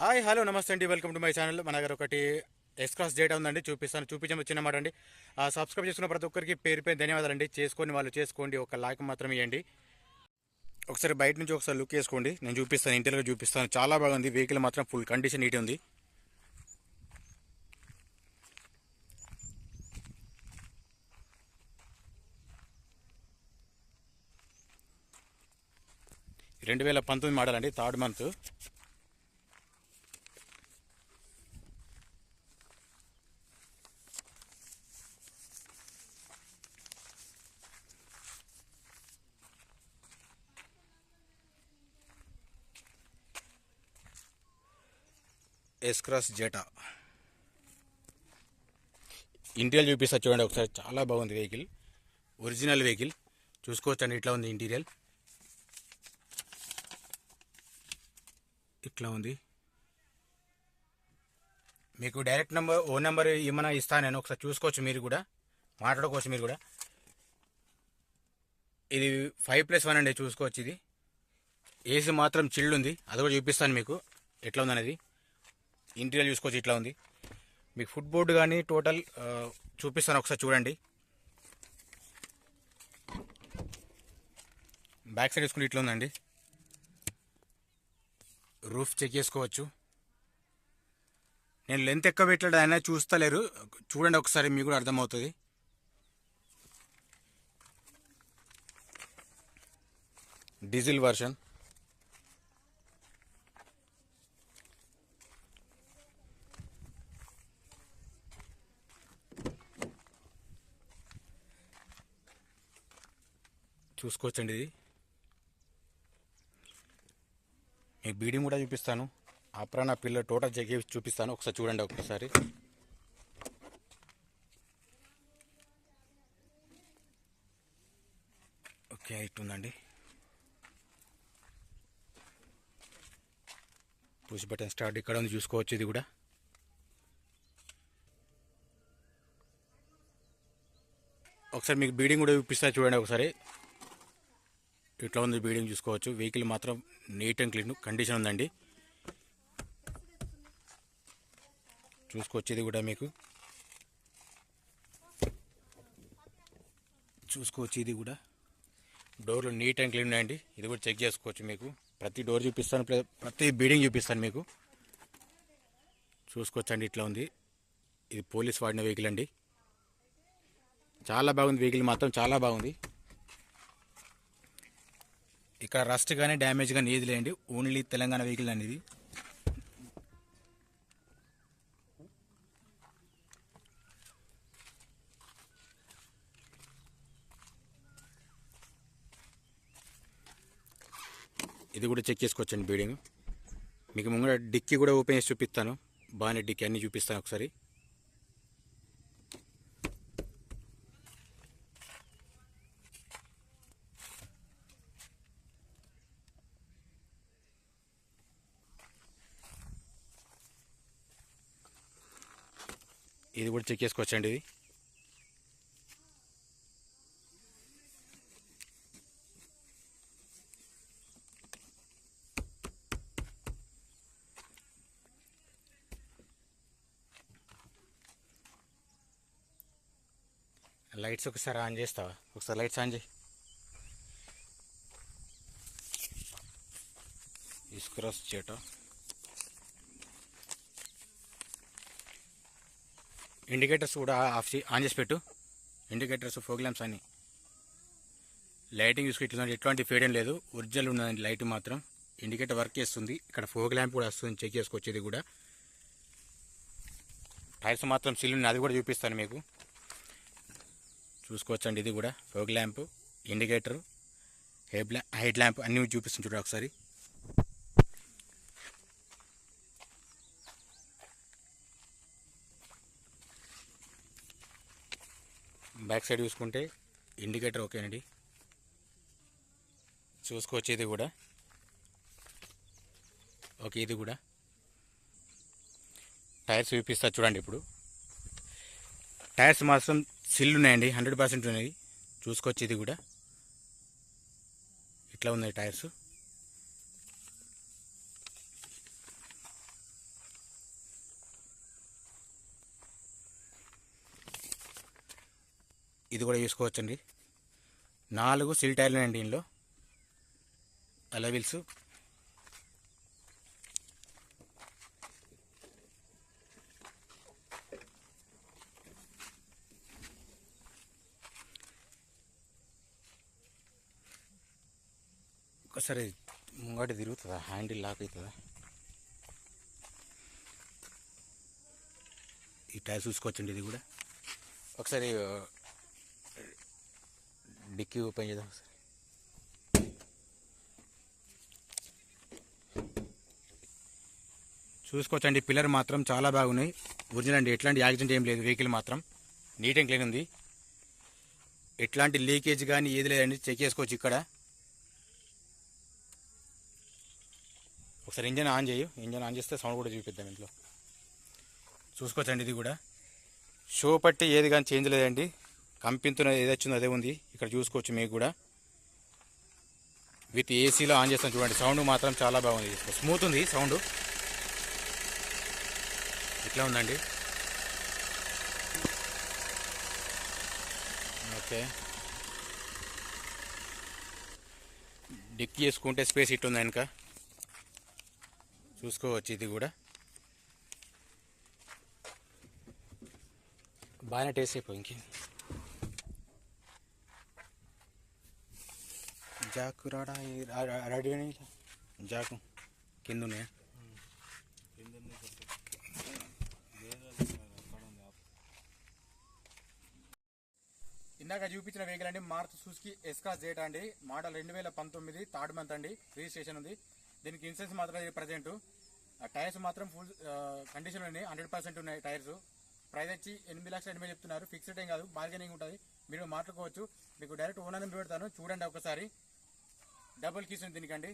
Hi hello నమస్తే అండి. Welcome to my channel. మన దగ్గర ఒకటి ఎక్స్క్రాస్ డేటా ఉందండి. చూపిస్తాను. చూపించడం చిన్న అండి. సబ్స్క్రైబ్ చేసుకున్న ప్రతి ఒక్కరికి పేరు పేరు ధన్యవాదాలండి చేసుకొని వాళ్ళు చేసుకోండి. ఒక లైక్ మాత్రం ఇవ్వండి ఒకసారి బయట నుంచి ఒకసారి లుక్ వేసుకోండి. నేను చూపిస్తాను. ఇంటర్వ్యూ చూపిస్తాను. చాలా బాగుంది. వెహికల్ మాత్రం ఫుల్ కండిషన్ నీట్ ఉంది. రెండు వేల పంతొమ్మిది మోడల్ అండి. Third month S Cross Zeta interior చూపిస్తా చూడండి ఒకసారి. చాలా బాగుంది వెహికల్ ఒరిజినల్ వెహికల్ చూసుకోవచ్చండి ఇట్లా ఉంది ఇంటీరియర్ ఇట్లా ఉంది. మీకు డైరెక్ట్ నెంబర్ ఓ నెంబర్ ఏమైనా ఇస్తాను నేను. ఒకసారి చూసుకోవచ్చు మీరు కూడా. మాట్లాడుకోవచ్చు మీరు కూడా. ఇది ఫైవ్ ప్లస్ వన్ అండి చూసుకోవచ్చు ఇది. ఏసీ మాత్రం చిల్డ్ ఉంది. అది కూడా చూపిస్తాను మీకు. ఎట్లా ఉందనేది. ఇంటీరియర్ చూసుకోవచ్చు ఇట్లా ఉంది. మీకు ఫుడ్ బోర్డు కానీ టోటల్ చూపిస్తాను ఒకసారి చూడండి. బ్యాక్ సైడ్ చూసుకుంటే ఇట్లా ఉందండి. రూఫ్ చెక్ చేసుకోవచ్చు. నేను లెంత్ ఎక్కువ పెట్టాడు అయినా చూస్తలేరు. చూడండి ఒకసారి మీకు కూడా అర్థమవుతుంది. Diesel version. చూసుకోవచ్చండి ఇది. మీకు బీడింగ్ కూడా చూపిస్తాను. అప్రాణ పిల్ల టోటల్ జగ్గి చూపిస్తాను. ఒకసారి చూడండి ఒకసారి. ఓకే ఇట్టుందండి పుష్ బటన్ స్టార్ట్ ఇక్కడ ఉంది. చూసుకోవచ్చు ఇది కూడా. ఒకసారి మీకు బీడింగ్ కూడా చూపిస్తా చూడండి ఒకసారి. ఇట్లా ఉంది బీడింగ్ చూసుకోవచ్చు? వెహికల్ మాత్రం నీట్ అండ్ క్లీన్ కండిషన్ ఉందండి. చూసుకొచ్చేది కూడా మీకు. చూసుకోవచ్చు ఇది కూడా. డోర్లు నీట్ అండ్ క్లీన్ ఉన్నాయండి. ఇది కూడా చెక్ చేసుకోవచ్చు మీకు. ప్రతి డోర్ చూపిస్తాను ప్రతి బీడింగ్ చూపిస్తాను మీకు. చూసుకోవచ్చండి ఇట్లా ఉంది. ఇది పోలీస్ వాడిన వెహికల్ అండి. చాలా బాగుంది వెహికల్ మాత్రం చాలా బాగుంది. ఇక్కడ రస్ట్ కానీ డ్యామేజ్ కానీ ఏది లేండి ఓన్లీ తెలంగాణ వెహికల్ అనేది ఇది. కూడా చెక్ చేసుకోవచ్చండి బీడింగ్ మీకు ముంగడ డిక్కీ కూడా ఓపెన్ చేసి చూపిస్తాను. బాగానే డిక్కీ అన్నీ చూపిస్తాను ఒకసారి. ఇది కూడా చెక్ చేసుకోవచ్చండి ఇది. లైట్స్ ఒకసారి ఆన్ చేస్తావా? ఒకసారి లైట్స్ ఆన్ చేయి. ఇస్క్రాస్ చేట ఇండికేటర్స్ కూడా ఆఫ్ చే ఆన్ చేసి పెట్టు. ఇండికేటర్స్ ఫోగ్ ల్యాంప్స్ లైటింగ్ చూసుకు ఇట్లా ఎటువంటి ఫేడం లేదు. ఒరిజినల్ ఉన్నదండి లైట్ మాత్రం. ఇండికేటర్ వర్క్ చేస్తుంది. ఇక్కడ ఫోగ్ ల్యాంప్ కూడా వస్తుంది. చెక్ చేసుకోవచ్చు ఇది కూడా. టైర్స్ మాత్రం సిల్ అది కూడా చూపిస్తాను మీకు. చూసుకోవచ్చండి ఇది కూడా. Fog lamp indicator head lamp head lamp అన్నీ చూపిస్తుంది చూడండి ఒకసారి. బ్యాక్ సైడ్ చూసుకుంటే ఇండికేటర్ ఓకేనండి చూసుకోవచ్చు ఇది కూడా. ఓకే ఇది కూడా. టైర్స్ చూపిస్తా చూడండి ఇప్పుడు. టైర్స్ మాత్రం సిల్ ఉన్నాయండి హండ్రెడ్ పర్సెంట్ ఉన్నాయి. చూసుకోవచ్చు ఇది కూడా. ఇట్లా ఉన్నాయి టైర్స్. ఇది కూడా చూసుకోవచ్చండి నాలుగు సిల్ టైర్లు అండి దీనిలో. అలవిల్స్ ఒకసారి ముంగట తిరుగుతుందా? హ్యాండిల్ లాక్ అవుతుందా? ఈ టైర్ చూసుకోవచ్చండి ఇది కూడా. ఒకసారి డిక్కీ ఓపెన్ చేద్దాం ఒకసారి చూసుకోవచ్చండి పిల్లర్ మాత్రం చాలా బాగున్నాయి. ఒరిజినల్ అండి ఎట్లాంటి యాక్సిడెంట్ ఏం లేదు వెహికల్ మాత్రం. నీట్ అండ్ క్లీన్ ఉంది. ఎట్లాంటి లీకేజ్ కానీ ఏది లేదండి చెక్ చేసుకోవచ్చు ఇక్కడ. ఒకసారి ఇంజన్ ఆన్ చేయు ఇంజన్ ఆన్ చేస్తే సౌండ్ కూడా చూపిద్దాం ఇంట్లో చూసుకోవచ్చండి ఇది కూడా. షో పట్టి ఏది కానీ చేంజ్ లేదండి. కంపెనీతో ఏది వచ్చిందో అదే ఉంది. ఇక్కడ చూసుకోవచ్చు మీకు కూడా. విత్ ఏసీలో ఆన్ చేస్తాం చూడండి. సౌండ్ మాత్రం చాలా బాగుంది. స్మూత్ ఉంది సౌండ్. ఇట్లా ఉందండి. ఓకే. డిక్ చేసుకుంటే స్పేస్ ఇట్ ఉంది వెనక. చూసుకోవచ్చు ఇది కూడా. బాగానే టేస్ట్ అయిపోయి ఇంకే జాకు రాడా రెడీ అని జాకు కింద ఉన్నాయా ఇందాక చూపించిన వెహికల్ అండి మార్త్ సూస్కి ఎస్కాస్ జేట్ అండి. మోడల్ రెండు వేల పంతొమ్మిది థర్డ్ మంత్ అండి. రిజిస్ట్రేషన్ ఉంది. దీనికి ఇన్సూరెన్స్ మాత్రం ప్రజెంట్ టైర్స్ మాత్రం ఫుల్ కండిషన్ ఉన్నాయి హండ్రెడ్ పర్సెంట్ ఉన్నాయి టైర్స్ ప్రైస్ వచ్చి ఎనిమిది లక్షల ఎనిమిది చెప్తున్నారు. ఫిక్స్డ్ ఏం కాదు. బార్గెనింగ్ ఉంటుంది. మీరు మాట్లాడుకోవచ్చు. మీకు డైరెక్ట్ ఓనర్ పెడతాను. చూడండి ఒకసారి. డబుల్ కీస్ ఉంది దీనికండి.